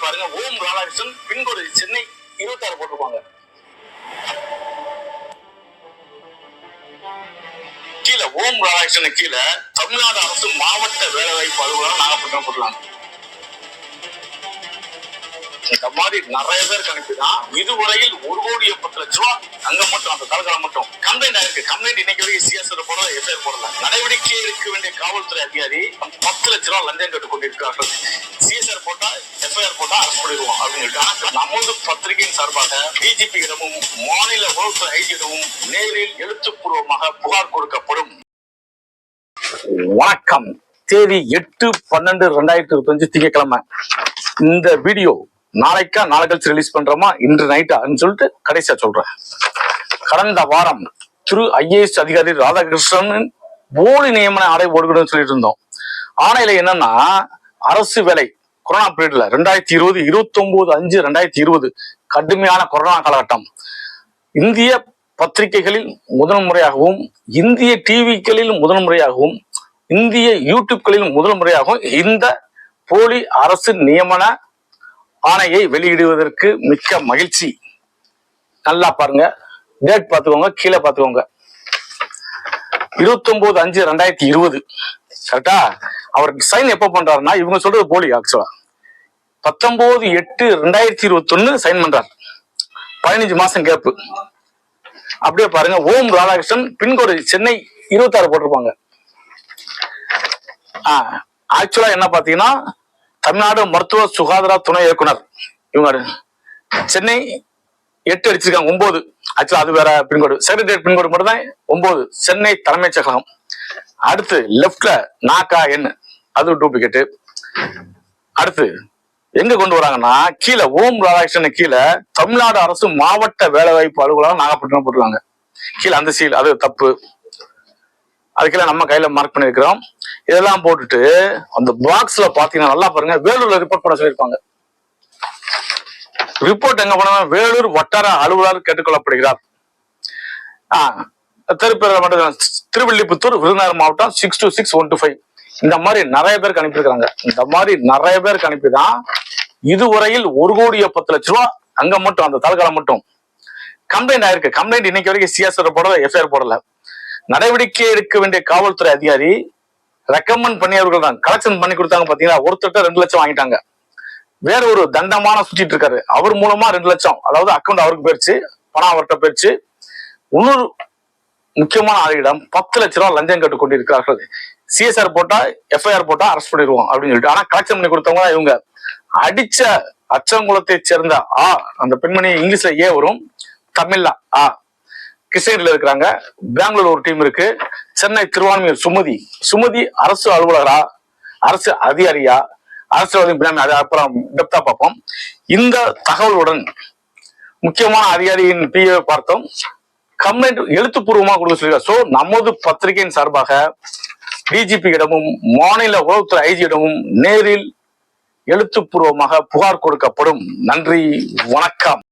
பாருங்க ஓம் ராதாகிருஷ்ணன் பின்கோடு சென்னை இருபத்தாறு போட்டிருப்பாங்க. கீழே ஓம் ராதாகிருஷ்ணன் கீழே தமிழ்நாடு அரசு மாவட்ட வேலைவாய்ப்பு அலுவலகம் நாகப்பட்டினம் போடலாம் இந்த மாதிரி நிறைய பேர் கணக்குதான். இதுவரையில் ஒரு கோடி பத்து லட்ச ரூபா அங்க மட்டும் அந்த தலகாலம் மட்டும். கம்ப்ளைண்ட் ஆயிருக்கு. கம்ப்ளைண்ட் இன்னைக்கு வரைக்கும் சிஎஸ்ஆர் போடல எஃப்ஐஆர் போடல. நடவடிக்கை எடுக்க வேண்டிய காவல்துறை அதிகாரி பத்து லட்ச ரூபா லஞ்சம் கட்டு கொண்டிருக்கிறார்கள். சிஎஸ்ஆர் போட்டா எஃப்ஐஆர் போட்டா அரசு பண்ணிடுவோம் அப்படின்னு நமது பத்திரிகையின் சார்பாக டிஜிபி இடமும் மாநில உளவுத்துறை ஐஜியிடமும் நேரில் எழுத்துப்பூர்வமாக புகார் கொடுக்கப்படும். வணக்கம். தேதி எட்டு பன்னெண்டு ரெண்டாயிரத்தி இருபத்தஞ்சு திங்கட்கிழமை. இந்த வீடியோ நாளைக்கா நாளை கழிச்சு ரிலீஸ் பண்றோமா? இன்று நைட்டான்னு சொல்லிட்டு கடைசியா சொல்றேன். கடந்த வாரம் திரு ஐஏஎஸ் அதிகாரி ராதாகிருஷ்ணன் போலி நியமன ஆணை போடுகணும்னு சொல்லிட்டு இருந்தோம். ஆணையில என்னன்னா அரசு வேலை கொரோனா பீரியட்ல ரெண்டாயிரத்தி இருபது இருபத்தி ஒன்பது அஞ்சு ரெண்டாயிரத்தி இருபது கடுமையான கொரோனா காலகட்டம். இந்திய பத்திரிகைகளில் முதல் முறையாகவும் இந்திய டிவிக்களில் முதல் முறையாகவும் இந்திய யூடியூப்களில் முதல் முறையாகவும் இந்த போலி அரசு நியமன ஆணையை வெளியிடுவதற்கு மிக்க மகிழ்ச்சி. நல்லா பாருங்க. டேட் பார்த்துக்கோங்க கீழே பார்த்துக்கோங்க. இருபத்தொன்பது அஞ்சு ரெண்டாயிரத்தி இருபது. கரெக்டா அவர் சைன் எப்போ பண்றாருன்னா இவங்க சொல்றது போலி ஆக்சுவலா பத்தொன்பது எட்டு ரெண்டாயிரத்தி இருபத்தி ஒன்னு சைன் பண்றாரு. பதினஞ்சு மாசம் கேப்பு அப்படியே பாருங்க ஓம் ராதாகிருஷ்ணன் பின்கோடு சென்னை இருபத்தாறு போட்டிருப்பாங்க. ஆக்சுவலா என்ன பாத்தீங்கன்னா தமிழ்நாடு மருத்துவ சுகாதார துணை இயக்குனர். இவங்க சென்னை எட்டு அடிச்சிருக்காங்க ஒன்பது. ஆக்சுவலா அது வேற பின்கோடு செக்ரட்டரியேட் பின்கோடு மட்டும் தான் ஒன்பது. சென்னை தலைமைச் செயலகம். அடுத்து லெப்ட்ல நாக்கா என்ன அது டூப்ளிகேட் அடுத்து எங்க கொண்டு வராங்கன்னா கீழே ஓம் ராதாகிருஷ்ணன் கீழே தமிழ்நாடு அரசு மாவட்ட வேலைவாய்ப்பு அலுவலகம் நாகப்பட்டினம் போட்டுருக்காங்க. கீழே அந்த சீல் அது தப்பு. அதுக்கெல்லாம் நம்ம கையில மார்க் பண்ணிருக்கிறோம் இதெல்லாம் போட்டுட்டு அந்த பாக்ஸ்ல பாத்தீங்கன்னா நல்லா பாருங்க வேலூர்ல ரிப்போர்ட் பண்ண சொல்லியிருப்பாங்க. ரிப்போர்ட் எங்க பண்ண வேலூர் வட்டார அலுவலர் கேட்டுக்கொள்ளப்படுகிறார். ஆஹ் திருப்பேர் மட்டும் திருவில்லிபுத்தூர் விருதுநகர் மாவட்டம் six two six one two five இந்த மாதிரி நிறைய பேருக்கு அனுப்பியிருக்கிறாங்க. இந்த மாதிரி நிறைய பேருக்கு அனுப்பிதான் இதுவரையில் ஒரு கோடிய பத்து லட்ச ரூபா அங்க மட்டும் அந்த தாலுக்கால மட்டும். கம்ப்ளைண்ட் ஆயிருக்கு. கம்ப்ளைண்ட் இன்னைக்கு வரைக்கும் சிஎஸ்ஆர் போடல எஃப்ஐஆர் போடல. நடவடிக்கை எடுக்க வேண்டிய காவல்துறை அதிகாரி ரெக்கமெண்ட் பண்ணியவர்கள் தான் கலெக்ஷன் பண்ணி கொடுத்தாங்க பாத்தீங்கன்னா ஒருத்தட்ட ரெண்டு லட்சம் வாங்கிட்டாங்க. வேற ஒரு தண்டமான சுற்றிட்டு இருக்காரு. அவர் மூலமா ரெண்டு லட்சம். அதாவது அக்கௌண்ட் அவருக்கு போயிருச்சு. பணம் அவர்கிட்ட போயிருச்சு. இன்னொரு முக்கியமான ஆளிடம் பத்து லட்ச ரூபா லஞ்சம் கட்டு கொண்டிருக்கிறார்கள். சிஎஸ்ஆர் போட்டா எஃப்ஐஆர் போட்டா அரெஸ்ட் பண்ணிடுவோம் அப்படின்னு சொல்லிட்டு. ஆனா கலெக்ஷன் பண்ணி கொடுத்தவங்க இவங்க. அடிச்ச அச்சங்குளத்தை சேர்ந்த ஆ அந்த பெண்மணி இங்கிலீஷ்ல ஏ வரும். தமிழ்ல ஆ. கிருஷ்ணகிரியில இருக்கிறாங்க. பெங்களூர் ஒரு டீம் இருக்கு. சென்னை திருவான்மையூர் சுமதி. சுமதி அரசு அலுவலரா அரசு அதிகாரியா? அரசு பினாமி அது அப்புறம் டெப்தா பார்ப்போம். இந்த தகவலுடன் முக்கியமான அதிகாரியின் பிஏ பார்த்தோம். கம்ப்ளைண்ட் எழுத்துப்பூர்வமாக கொடுக்க சொல்லியிருக்காரு சோ நமது பத்திரிகையின் சார்பாக டிஜிபி இடமும் மாநில உளவுத்துறை ஐஜி இடமும் நேரில் எழுத்துப்பூர்வமாக புகார் கொடுக்கப்படும். நன்றி வணக்கம்.